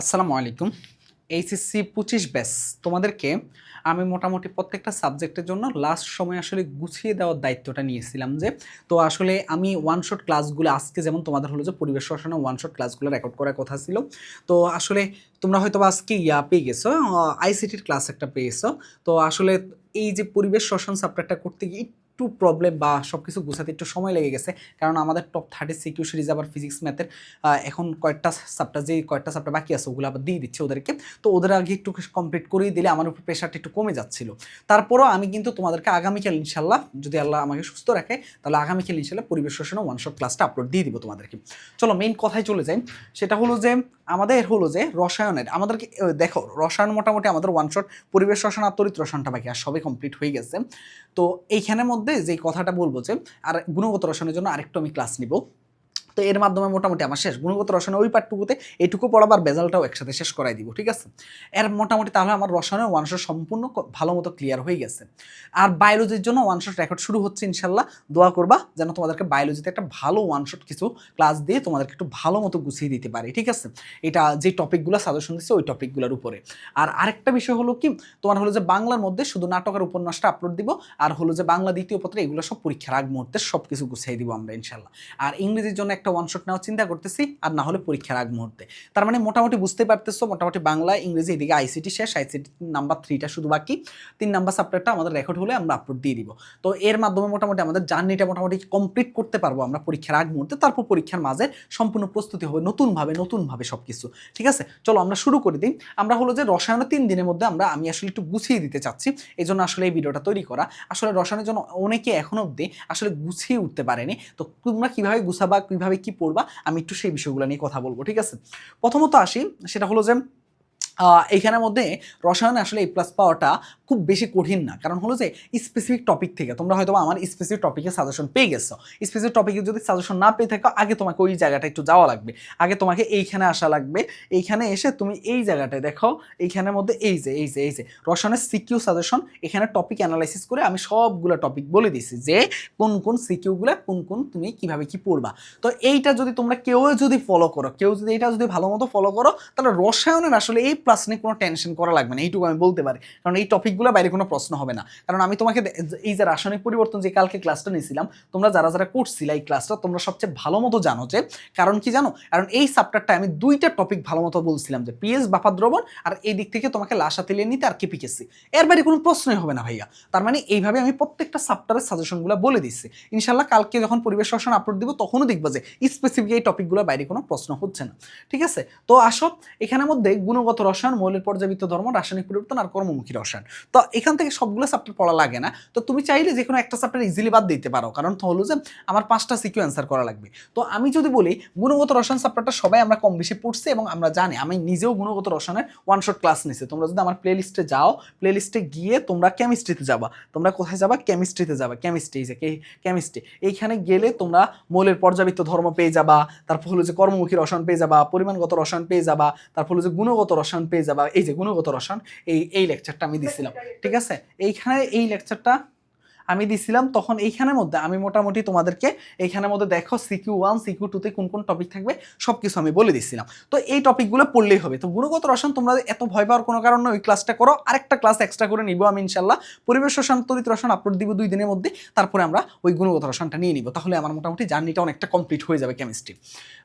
আসসালামু আলাইকুম। এইচএসসি পঁচিশ ব্যাস, তোমাদেরকে আমি মোটামুটি প্রত্যেকটা সাবজেক্টের জন্য লাস্ট সময় আসলে গুছিয়ে দেওয়ার দায়িত্বটা নিয়েছিলাম যে, তো আসলে আমি ওয়ান শট ক্লাসগুলো আজকে যেমন তোমাদের হলো যে পরিবেশ রসায়নে ওয়ান শট ক্লাসগুলো রেকর্ড করার কথা ছিল, তো আসলে তোমরা হয়তো আজকে ইয়া পেয়ে গেছো আইসিটির ক্লাস একটা পেয়েছ, তো আসলে এই যে পরিবেশ রসায়ন সাবজেক্টটা করতে গিয়ে একটু প্রবলেম বা সব কিছু গুছাতে একটু সময় লেগে গেছে। কারণ আমাদের টপ থার্টি সিকিউ সিরিজ আবার ফিজিক্স ম্যাথের এখন কয়েকটা সাবটা যে কয়েকটা সাবটা বাকি আছে, ওগুলো আবার দিয়ে দিচ্ছে ওদেরকে। তো ওদের আগে একটু কমপ্লিট করেই দিলে আমার উপর প্রেশারটা একটু কমে যাচ্ছিল। তারপরও আমি কিন্তু তোমাদেরকে আগামীকাল ইনশাল্লাহ যদি আল্লাহ আমাকে সুস্থ রাখে, তাহলে আগামীকাল ইনশাল্লাহ পরিবেশ রসায়ন ওয়ান শট ক্লাসটা আপলোড দিয়ে দিব তোমাদেরকে। চলো মেইন কথায় চলে যাই। সেটা হলো যে আমাদের হলো যে রসায়নের, আমাদেরকে দেখো, রসায়ন মোটামুটি আমাদের ওয়ান শট পরিবেশ রসায়ন আর তরিত রসায়নটা বাকি, আর সবই কমপ্লিট হয়ে গেছে। তো এইখানের মধ্যে যে কথাটা বলব যে, আর গুণগত রসায়নের জন্য আরেকটু আমি ক্লাস নিব। তো এর মাধ্যমে মোটামুটি আমার শেষ গুণগত রসায়নের ওই পার্টটুকুতে এইটুকু পড়াবার বেজালটাও একসাথে শেষ করাই দিব, ঠিক আছে? এর মোটামুটি তাহলে আমার রসায়নের ওয়ান শট সম্পূর্ণ ভালো মতো ক্লিয়ার হয়ে গেছে। আর বায়োলজির জন্য ওয়ান শট রেকর্ড শুরু হচ্ছে ইনশাল্লাহ। দোয়া করবা যেন তোমাদেরকে বায়োলজিতে একটা ভালো ওয়ান শট কিছু ক্লাস দিয়ে তোমাদেরকে একটু ভালো মতো গুছিয়ে দিতে পারি, ঠিক আছে? এটা যে টপিকগুলো সাজেশন দিচ্ছে ওই টপিকগুলোর উপরে। আর আরেকটা বিষয় হলো কি, তোমার হলো যে বাংলার মধ্যে শুধু নাটকের উপন্যাসটা আপলোড দিব, আর হলো যে বাংলা দ্বিতীয় পত্রে এগুলো সব পরীক্ষার আগ মুহূর্তে সব কিছু গুছিয়ে দিব আমরা ইনশাল্লাহ। আর ইংরেজির জন্য একটা ওয়ান শট নেওয়ার চিন্তা করতেছি, আর না হলে পরীক্ষার আগ মুহূর্তে। তার মানে মোটামুটি বুঝতে পারতেছো, মোটামুটি বাংলা, ইংরেজি, এদিকে আইসিটি শেষ আইসিটি নাম্বার থ্রিটা শুধু বাকি। তিন নাম্বার সাবজেক্টটা আমাদের রেকর্ড হলে আমরা আপলোড দিয়ে দিব। তো এর মাধ্যমে মোটামুটি আমাদের জার্নিটা মোটামুটি কমপ্লিট করতে পারব আমরা পরীক্ষার আগ মুহূর্তে। তারপর পরীক্ষার মাঝে সম্পূর্ণ প্রস্তুতি হবে, নতুনভাবে নতুনভাবে সব কিছু ঠিক আছে? চলো আমরা শুরু করে দিই। আমরা হলো যে রসায়নের তিন দিনের মধ্যে আমরা, আমি আসলে একটু গুছিয়ে দিতে চাচ্ছি। এই জন্য আসলে এই ভিডিওটা তৈরি করা। আসলে রসায়নের জন্য অনেকে এখন অবধি আসলে গুছিয়ে উঠতে পারেনি। তো তোমরা কীভাবে গুছাবা, কীভাবে কী পড়বা? আমি একটু সেই বিষয়গুলো নিয়ে কথা বলব, ঠিক আছে? প্রথমত আসি, সেটা হলো যে এইখানের মধ্যে রসায়নে আসলে এই প্লাস পাওয়াটা খুব বেশি কঠিন না। কারণ হলো যে স্পেসিফিক টপিক থেকে তোমরা হয়তো আমার স্পেসিফিক টপিকের সাজেশন পেয়ে গেছো। স্পেসিফিক টপিকে যদি সাজেশন না পেয়ে থাকো, আগে তোমাকে ওই জায়গাটা একটু যাওয়া লাগবে। আগে তোমাকে এইখানে আসা লাগবে। এইখানে এসে তুমি এই জায়গাটায় দেখো, এইখানের মধ্যে এই যে এই যে এই যে। রসায়নের সিকিউ সাজেশন এখানে টপিক অ্যানালাইসিস করে আমি সবগুলো টপিক বলে দিছি যে, কোন কোন সিকিউগুলো কোন কোন তুমি কীভাবে কি পড়বা। তো এইটা যদি তোমরা কেউ যদি ফলো করো, কেউ যদি এটা যদি ভালো মতো ফলো করো, তাহলে রসায়নের আসলে এই প্লাস নিয়ে কোনো টেনশন করা লাগবে না। এইটুকু আমি বলতে পারি। কারণ এই টপিকগুলো বাইরে কোনো প্রশ্ন হবে না। কারণ আমি তোমাকে এই যে রাসায়নিক পরিবর্তন যে কালকে ক্লাসটা নিয়েছিলাম, তোমরা যারা যারা করছিলে এই ক্লাসটা তোমরা সবচেয়ে ভালো মতো জানো যে, কারণ কি জানো? কারণ এই সাবটারটা আমি দুইটা টপিক ভালো মতো বলছিলাম যে পিএস বাফা দ্রবণ আর এই দিক থেকে তোমাকে লাশা তেলিয়ে নিতে আর কেপিকেসি এর বাইরে কোনো প্রশ্নই হবে না ভাইয়া। তার মানে এইভাবে আমি প্রত্যেকটা সাবটারের সাজেশনগুলো বলে দিচ্ছি। ইনশাল্লাহ কালকে যখন পরিবেশ রসায়ন আপলোড দিব, তখনও দেখব যে স্পেসিফিক এই টপিকগুলোর বাইরে কোনো প্রশ্ন হচ্ছে না। ঠিক আছে? তো আসো, এখানের মধ্যে গুণগত রসায়ন, মৌলের পর্যাবৃত্ত ধর্ম, রাসায়নিক পরিবর্তন আর কর্মমুখী রসায়ন। তো এখান থেকে সবগুলো চ্যাপ্টার পড়া লাগে না। তো তুমি চাইলে যে কোনো একটা চ্যাপ্টার ইজিলি বাদ দিতে পারো। কারণ তো হলো যে আমার পাঁচটা সিকিউ অ্যান্সার করা লাগবে। তো আমি যদি বলি, গুণগত রসায়ন চ্যাপ্টারটা সবাই আমরা কম বেশি পড়ছি এবং আমরা জানি, আমি নিজেও গুণগত রসায়নের ওয়ান শট ক্লাস নিছি। তোমরা যদি আমার প্লে লিস্টে যাও প্লে লিস্টে গিয়ে তোমরা কেমিস্ট্রিতে যাবা। তোমরা কোথায় যাবা? কেমিস্ট্রিতে যাবা। কেমিস্ট্রি যে কেমিস্ট্রি এইখানে গেলে তোমরা মৌলের পর্যাবৃত্ত ধর্ম পেয়ে যাবা। তারপর হলো যে কর্মমুখী রসায়ন পেয়ে যাবা, পরিমাণগত রসায়ন পেয়ে যাবা, তারপর হলো যে গুণগত রসায়ন পেয়ে যাবা। এই যে গুণগত রসায়ন, এই এই লেকচারটা আমি দিছিলাম। ঠিক আছে? এইখানে এই লেকচারটা আমি দিছিলাম, তখন এইখানের মধ্যে আমি মোটামুটি তোমাদেরকে এইখানের মধ্যে দেখো সিকিউ ওয়ান সিকিউ টুতে কোন কোন টপিক থাকবে সব কিছু আমি বলে দিছিলাম। তো এই টপিকগুলো পড়লেই হবে। তো গুণগত রসায়ন তোমরা এত ভয় পাওয়ার কোনো কারণ ওই ক্লাসটা করো। আরেকটা ক্লাস এক্সট্রা করে নিব আমি ইনশাল্লাহ পরিবেশ রসায়ন তরিত রসায়ন আপলোড দিব দুই দিনের মধ্যে, তারপরে আমরা ওই গুণগত রসায়নটা নিয়ে নিব। তাহলে আমার মোটামুটি জার্নিটা অনেকটা কমপ্লিট হয়ে যাবে কেমিস্ট্রি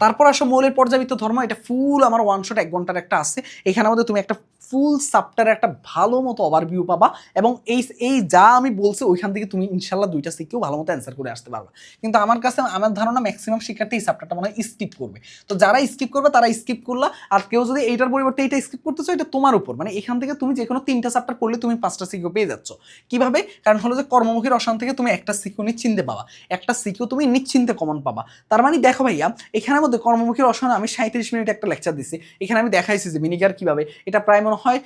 তারপর আসো মৌলের পর্যাবৃত্ত ধর্ম, এটা ফুল আমার ওয়ান শট এক ঘণ্টার একটা আছে। এখানে মধ্যে তুমি একটা ফুল সাপ্টার একটা ভালো মতো ওভারভিউ পাবা এবং এই এই যা আমি বলছি ওইখান থেকে তুমি ইনশাল্লাহ দুইটা সিকেও ভালো মতো অ্যান্সার করে আসতে পারবা। কিন্তু আমার কাছে, আমার ধারণা ম্যাক্সিমাম শিক্ষার্থী এই সাপ্টারটা মনে হয় স্কিপ করবে। তো যারা স্কিপ করবে, তারা স্কিপ করলা। আর কেউ যদি এইটার পরিবর্তে এইটা স্কিপ করতেছো এটা তোমার উপর। মানে এখান থেকে তুমি যে কোনো তিনটা চাপ্টার পড়লে তুমি পাঁচটা সিকিউ পেয়ে যাচ্ছ। কীভাবে? কারণ হলো যে কর্মমুখীর রসায়ন থেকে তুমি একটা সিকিউ নিশ্চিন্তে পাবা। একটা সিকিউ তুমি নিশ্চিন্তে কমন পাবা। তার মানে দেখো ভাইয়া, এখানের মধ্যে কর্মমুখী রসায়ন আমি সাঁত্রিশ মিনিট একটা লেকচার দিছি। এখানে আমি দেখাইছি যে মিনিগার কীভাবে। এটা প্রায় মনে হয়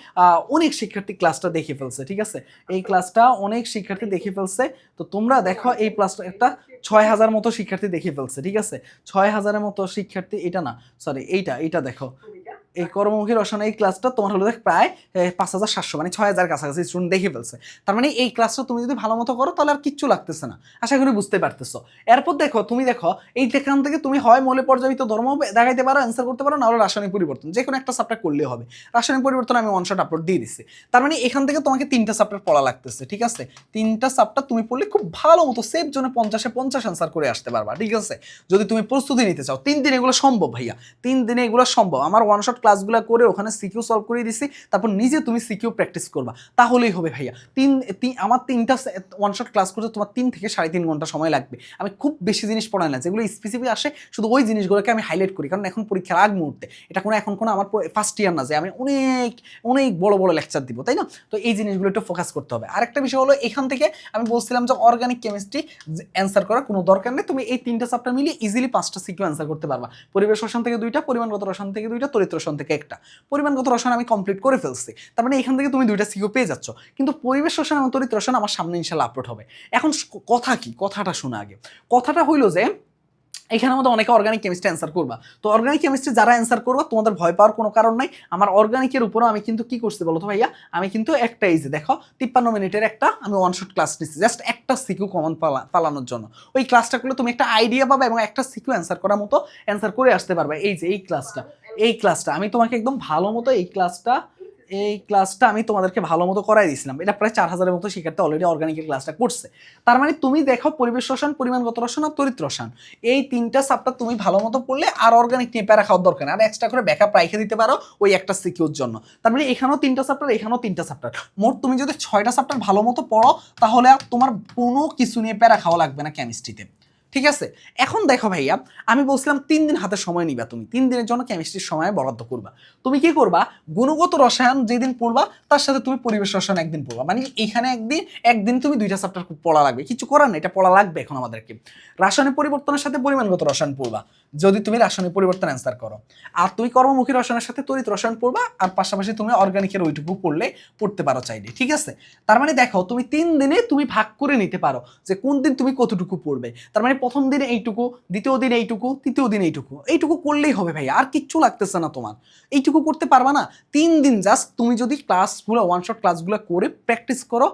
অনেক শিক্ষার্থী ক্লাসটা দেখে ফেলছে, ঠিক আছে? এই ক্লাসটা অনেক শিক্ষার্থী দেখে ফেলছে। তো তোমরা দেখো এই ক্লাসটা একটা ছয় হাজার মতো শিক্ষার্থী দেখে ফেলছে, ঠিক আছে? ছয় হাজারের মতো শিক্ষার্থী, এটা না সরি এইটা এটা দেখো। এই কর্মমুখী রসায়ন, এই ক্লাসটা তোমার হলো দেখ প্রায় পাঁচ হাজার সাতশো মানে ছয় হাজার কাছাকাছি স্টুডেন্ট দেখে ফেলছে। তার মানে এই ক্লাসটা তুমি যদি ভালো মতো করো, তাহলে আর কিচ্ছু লাগতেছে না। আশা করি বুঝতে পারতেছো। এরপর দেখো, তুমি দেখো, এই এখান থেকে তুমি হয় মৌলে পর্যাবিত ধর্ম দেখাইতে পারো অ্যান্সার করতে পারো না হলে রাসায়নিক পরিবর্তন। যে কোনো একটা সাবজেক্ট করলেই হবে। রাসায়নিক পরিবর্তন আমি ওয়ান শট আপলোড দিয়ে দিচ্ছি তার মানে এখান থেকে তোমাকে তিনটা সাবজেক্ট পড়া লাগতেছে, ঠিক আছে? তিনটা সাবজেক্ট তুমি পড়লে খুব ভালো মতো সেফ জন্য পঞ্চাশে পঞ্চাশ অ্যান্সার করে আসতে পারবা, ঠিক আছে? যদি তুমি প্রস্তুতি নিতে চাও, তিন দিন এগুলো সম্ভব, ভাইয়া। তিন দিনে এগুলো সম্ভব। আমার ওয়ান শট ক্লাসগুলো করে ওখানে সিকিউ সলভ করে দিছি, তারপর নিজে তুমি সিকিউ প্র্যাকটিস করবা। তাহলেই হবে ভাইয়া। তিন আমার তিনটা ওয়ান শট ক্লাস করতে তোমার তিন থেকে সাড়ে তিন ঘণ্টা সময় লাগবে। আমি খুব বেশি জিনিস পড়াই না, যেগুলো স্পেসিফিক আসে, শুধু ওই জিনিসগুলোকে আমি হাইলাইট করি, কারণ এখন পরীক্ষার আগ মুহূর্তে। এটা কোনো, এখন কোনো আমার ফার্স্ট ইয়ার না যে আমি অনেক অনেক বড় বড় লেকচার দিব, তাই না? তো এই জিনিসগুলো একটু ফোকাস করতে হবে। আরেকটা বিষয় হলো, এখান থেকে আমি বলছিলাম যে অর্গানিক কেমিস্ট্রি অ্যান্সার করার কোনো দরকার নেই, তুমি এই তিনটা চ্যাপ্টার মিলিয়ে ইজিলি পাঁচটা সিকিউ অ্যান্সার করতে পারবা। পরিবেশ রসায়ন থেকে দুইটা, পরিমাণগত রসায়ন থেকে দুইটা তরিত রসায়ন থেকে একটা। পরিমাণগত রসায়ন আমি কমপ্লিট করে ফেলছি। তার মানে এখান থেকে তুমি দুইটা সিকিউ পেয়ে যাচ্ছ। কিন্তু পরিবেশ রসায়ন এবং তরিত রসায়ন আমার সামনে ইনশাল্লাহ আপলোড হবে। এখন কথা কি? কথাটা শোনা আগে। কথাটা হইল যে, এখানে আমাদের অনেকে অর্গানিক কেমিস্ট্রি অ্যান্সার করবা। তো অর্গানিক কেমিস্ট্রি যারা অ্যান্সার করবা, তোমাদের ভয় পাওয়ার কোনো কারণ নাই। আমার অর্গানিকের উপরও আমি কিন্তু কি করছি বলো তো ভাইয়া? আমি কিন্তু একটা এই যে দেখো, তিপ্পান্ন মিনিটের একটা আমি ওয়ান শট ক্লাস নিচ্ছি জাস্ট একটা সিকিউ কমন পালা পালানোর জন্য। ওই ক্লাসটা করলে তুমি একটা আইডিয়া পাবে এবং একটা সিকিউ অ্যান্সার করার মতো অ্যান্সার করে আসতে পারবে। এই যে, এই ক্লাসটা এই ক্লাসটা আমি তোমাকে একদম ভালো মতো এই ক্লাসটা এই ক্লাসটা আমি তোমাদেরকে ভালো মতো করাই দিয়েছিলাম। এটা প্রায় চার হাজারের মতো শিক্ষার্থী অলরেডি অর্গানিকের ক্লাসটা করছে। তার মানে তুমি দেখো পরিবেশ রসায়ন পরিমাণগত রসায়ন আর তরিত রসায়ন এই তিনটা সাবটা তুমি ভালো মতো পড়লে আর অর্গানিক নিয়ে প্যারা খাওয়ার দরকার আর এক্সট্রা করে ব্যাকআপ রাইখে দিতে পারো ওই একটা সিকিউর জন্য। তার মানে এখানেও তিনটা সাপ্টার এখানেও তিনটা সাপ্টার মোট তুমি যদি ছয়টা সাপ্টার ভালো মতো পড়ো, তাহলে আর তোমার কোনো কিছু নিয়ে প্যারা খাওয়া লাগবে না কেমিস্ট্রিতে ঠিক আছে? এখন দেখো ভাইয়া, আমি বলছিলাম তিন দিন হাতে সময় নিবা তুমি। তিন দিনের জন্য কেমিস্ট্রির সময় বরাদ্দ করবা। তুমি কি করবা? গুণগত রসায়ন যেদিন পড়বা, তার সাথে তুমি পরিবেশ রসায়ন একদিন পড়বা। মানে এখানে একদিন একদিন তুমি দুইটা চ্যাপ্টার পড়া লাগবে। কিছু করার নেই, এটা পড়া লাগবে এখন আমাদেরকে। রাসায়নিক পরিবর্তনের সাথে পরিমাণগত রসায়ন পড়বা। যদি তুমি রাসায়নিক পরিবর্তন অ্যান্সার করো। আর তুমি কর্মমুখী রসায়নের সাথে তড়িৎ রসায়ন পড়বা, আর পাশাপাশি তুমি অর্গানিকের ওইটুকু পড়লে পড়তে পারো চাইলে, ঠিক আছে? তার মানে দেখো, তুমি তিন দিনে তুমি ভাগ করে নিতে পারো যে কোন দিন তুমি কতটুকু পড়বে। তার মানে প্রথম দিন এইটুকু, দ্বিতীয় দিন এইটুকু, তৃতীয় দিন এইটুকু। এইটুকু করলেই হবে ভাই, আর কিচ্ছু লাগতেছে না তোমার। এইটুকু করতে পারবা না। তিন দিন জাস্ট তুমি যদি ক্লাসগুলো ওয়ান শট ক্লাসগুলো করে প্র্যাকটিস করো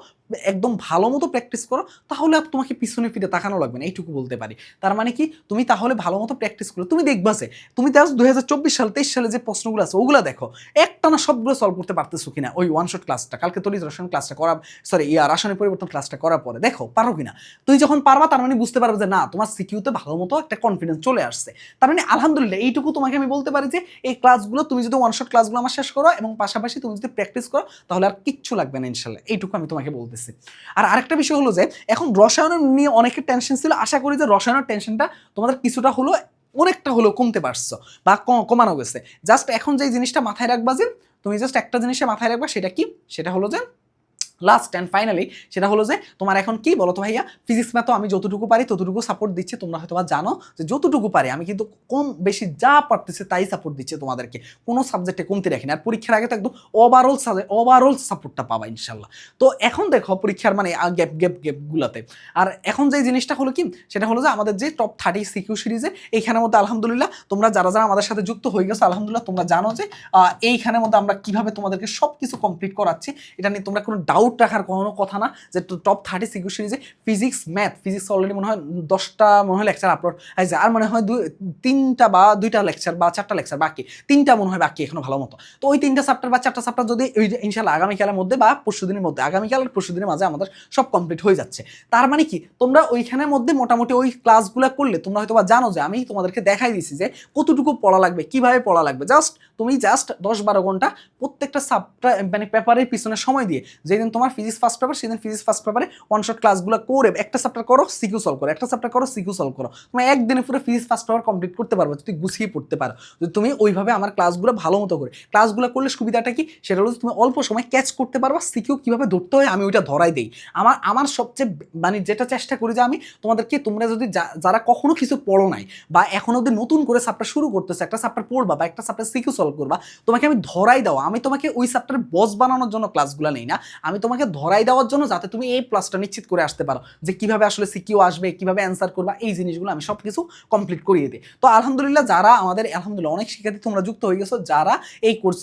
একদম ভালো মতো প্র্যাকটিস করো, তাহলে আর তোমাকে পিছনে ফিরে তাকানো লাগবে না, এইটুকু বলতে পারি। তার মানে কি? তুমি তাহলে ভালো মতো প্র্যাকটিস করো। তুমি দেখবা যে, তুমি জাস্ট দুই হাজার চব্বিশ সাল, তেইশ সালে যে প্রশ্নগুলো আছে, ওগুলো দেখো। একটা না সবগুলো সলভ করতে পারতেছো কিনা? ওই ওয়ান শট ক্লাসটা কালকে তরিত রসায়ন ক্লাসটা করা সরি ইয়া রাসায়নিক পরিবর্তন ক্লাসটা করার পরে। দেখো, পারো কিনা? তুই যখন পারবা, তার মানে বুঝতে পারবে যে, না, তোমার সিকিউতে ভালো মতো একটা কনফিডেন্স চলে আসছে। তার মানে আলহামদুলিল্লাহ, এইটুকু তোমাকে আমি বলতে পারি যে, এই ক্লাসগুলো তুমি যদি ওয়ান শট ক্লাসগুলো আমার শেষ করো এবং পাশাপাশি তুমি যদি প্র্যাকটিস করো, তাহলে আর কিচ্ছু লাগবে না ইনশাল্লাহ এইটুকু আমি তোমাকে বলতেছি। আর আরেকটা বিষয় হলো যে, এখন রসায়নের নিয়ে অনেকের টেনশন ছিল। আশা করি যে রসায়নের টেনশনটা তোমাদের কিছুটা হলো অনেকটা হলেও কমতে পারছ বা কমানো গেছে। জাস্ট এখন যে জিনিসটা মাথায় রাখবা যে, তুমি জাস্ট একটা জিনিসে মাথায় রাখবা, সেটা কি? সেটা হলো যে লাস্ট অ্যান্ড ফাইনালি সেটা হলো যে তোমার এখন কি বলো তো ভাইয়া? ফিজিক্স ম্যাথও আমি যতটুকু পারি, ততটুকু সাপোর্ট দিচ্ছি, তোমরা হয়তো জানো যে যতটুকু পারি, আমি কিন্তু কম বেশি যা পারতেছে তাই সাপোর্ট দিচ্ছে তোমাদেরকে। কোনো সাবজেক্টে কমতে রাখিনি আর পরীক্ষার আগে তো একদম ওভারঅল ওভারঅল সাপোর্টটা পাবা ইনশাল্লাহ। তো এখন দেখো পরীক্ষার মানে গ্যাপ গ্যাপ গ্যাপগুলোতে আর এখন যে জিনিসটা হলো কি? সেটা হলো যে আমাদের যে টপ থার্টি সিকিউ সিরিজে এইখানের মধ্যে আলহামদুলিল্লাহ তোমরা যারা যারা আমাদের সাথে যুক্ত হয়ে গেছো, আলহামদুলিল্লাহ তোমরা জানো যে এইখানের মধ্যে আমরা কীভাবে তোমাদেরকে সব কিছু কমপ্লিট করাচ্ছি। এটা নিয়ে তোমরা কোনো ডাউট রাখার কোনো কথা না, যে টপ থার্টি সিকিউ সিরিজে ফিজিক্স ম্যাথ ফিজিক্স অলরেডি মনে হয় দশটা মনে হয় লেকচার আপলোড হয়েছে। আর মনে হয় দুই, তিনটা বা দুইটা লেকচার বা চারটা লেকচার বাকি। তিনটা মনে হয় বাকি এখনও ভালো মতো। তো ওই তিনটা চ্যাপ্টার বা চারটা চ্যাপ্টার যদি ওই ইনশাল্লাহ আগামীকালের মধ্যে বা পরশু দিনের মধ্যে, আগামীকাল পরশু দিনের মাঝে আমাদের সব কমপ্লিট হয়ে যাচ্ছে। তার মানে কি? তোমরা ওইখানের মধ্যে মোটামুটি ওই ক্লাসগুলো করলে তোমরা হয়তো বা জানো যে আমি তোমাদেরকে দেখাই দিছি যে কতটুকু পড়া লাগবে, কীভাবে পড়া লাগবে। জাস্ট তুমি জাস্ট দশ বারো ঘণ্টা প্রত্যেকটা সাবটা মানে পেপারের পিছনে সময় দিয়ে, যেদিন তোমার ফিজিক্স ফার্স্ট পেপার সেদিন ফিজিক্স ফার্স্ট পেপারে ওয়ান শট ক্লাসগুলো করে, একটা চ্যাপ্টার করো সিকিউ সলভ করো, একটা চ্যাপ্টার করো সিকিউ সলভ করো। তুমি একদিনে পুরো ফিজিক্স ফার্স্ট পেপার কমপ্লিট করতে পারবে, যদি গুছিয়ে পড়তে পারো। যদি তুমি ওইভাবে আমার ক্লাসগুলো ভালো মতো করে ক্লাসগুলো করলে সুবিধাটা কি? সেটা হলো তুমি অল্প সময় ক্যাচ করতে পারবা সিকিউ কীভাবে ধরতে হয় আমি ওইটা ধরাই দিই। আমার আমার সবচেয়ে মানে যেটা চেষ্টা করি যে আমি তোমাদেরকে, তোমরা যদি যারা কখনো কিছু পড়ো নাই বা এখন অব্দি নতুন করে সাপটা শুরু করতেছে, একটা সাপটা পড়বা বা একটা সাপটা সিকিউ সলভ সলভ করবা, তোমাকে আমি ধরাই দেওয়া, আমি তোমাকে ওই চ্যাপ্টারের বস বানানোর জন্য ক্লাসগুলো নেই না, আমি তোমাকে ধরাই দেওয়ার জন্য যাতে তুমি এই প্লাসটা নিশ্চিত করে আসতে পারো, যে কীভাবে আসলে সিকিউ আসবে, কীভাবে অ্যান্সার করবা, এই জিনিসগুলো আমি সব কিছু কমপ্লিট করিয়ে দিই। তো আলহামদুলিল্লাহ যারা আমাদের, আলহামদুলিল্লাহ অনেক শিক্ষার্থী তোমরা যুক্ত হয়ে গেছো, যারা এই course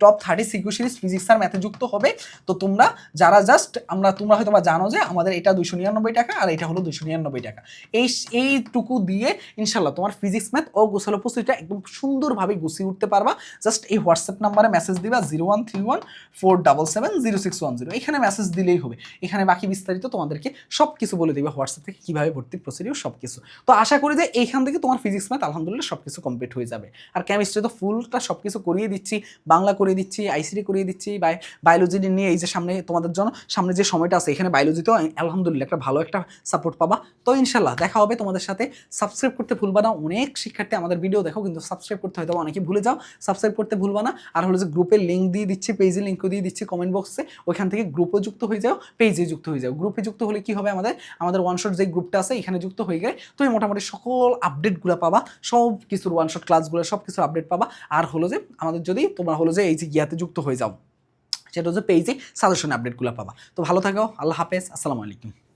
top thirty CQ series physics আর ম্যাথে যুক্ত হবে, তো তোমরা যারা জাস্ট আমরা, তোমরা হয়তো জানো যে আমাদের এটা দুশো নিরানব্বই টাকা আর এটা হলো দুশো নিরানব্বই টাকা। এই, এইটুকু দিয়ে ইনশাল্লাহ তোমার ফিজিক্স ম্যাথ ও গোছালো প্রস্তুতিটা একদম সুন্দরভাবে গুছিয়ে উঠতে পারবা জাস্ট এই হোয়াটসঅ্যাপ নাম্বারে মেসেজ দিবা zero one three one four double seven zero six one zero. এখানে মেসেজ দিলেই হবে। এখানে বাকি বিস্তারিত তোমাদেরকে সব কিছু বলে দিবে হোয়াটসঅ্যাপ থেকে কীভাবে ভর্তি প্রসিডিউর সব কিছু তো আশা করি যে এইখান থেকে তোমার ফিজিক্স ম্যাথ আলহামদুলিল্লাহ সব কিছু কমপ্লিট হয়ে যাবে। আর কেমিস্ট্রি তো ফুলটা সব কিছু করিয়ে দিচ্ছি, বাংলা করিয়ে দিচ্ছি আইসিডি করিয়ে দিচ্ছি বাই বায়োলজি নিয়ে এই যে সামনে তোমাদের জন্য, সামনে যে সময়টা আছে, এখানে বায়োলজিতেও আলহামদুলিল্লাহ একটা ভালো একটা সাপোর্ট পাবা। তো ইনশাল্লাহ দেখা হবে তোমাদের সাথে। সাবস্ক্রাইব করতে ভুলবা না। অনেক শিক্ষার্থী আমাদের ভিডিও দেখো, কিন্তু সাবস্ক্রাইব করতে হয়তো অনেকে ভুলে যাও। সাবস্ক্রাইব করতে ভুলবা না। আর হলো যে গ্রুপের লিঙ্ক দিয়ে দিচ্ছি পেজে লিঙ্কও দিয়ে দিচ্ছি কমেন্ট বক্সে ওইখান থেকে গ্রুপে যুক্ত হয়ে যাও পেজে যুক্ত হয়ে যাও। গ্রুপে যুক্ত হলে কি হবে আমাদের? আমাদের ওয়ান শট যে গ্রুপটা আছে, এখানে যুক্ত হয়ে গেলে তুমি মোটামুটি সকল আপডেটগুলো পাবা, সব কিছুর ওয়ান শট ক্লাসগুলো সব কিছুর আপডেট পাবা। আর হলো যে আমাদের যদি তোমরা হলো যে এই যে গিয়াতে যুক্ত হয়ে যাও, সেটা হচ্ছে পেজে সাজেশন আপডেটগুলো পাবা। তো ভালো থাকো, আল্লাহ হাফেজ, আসসালামু আলাইকুম।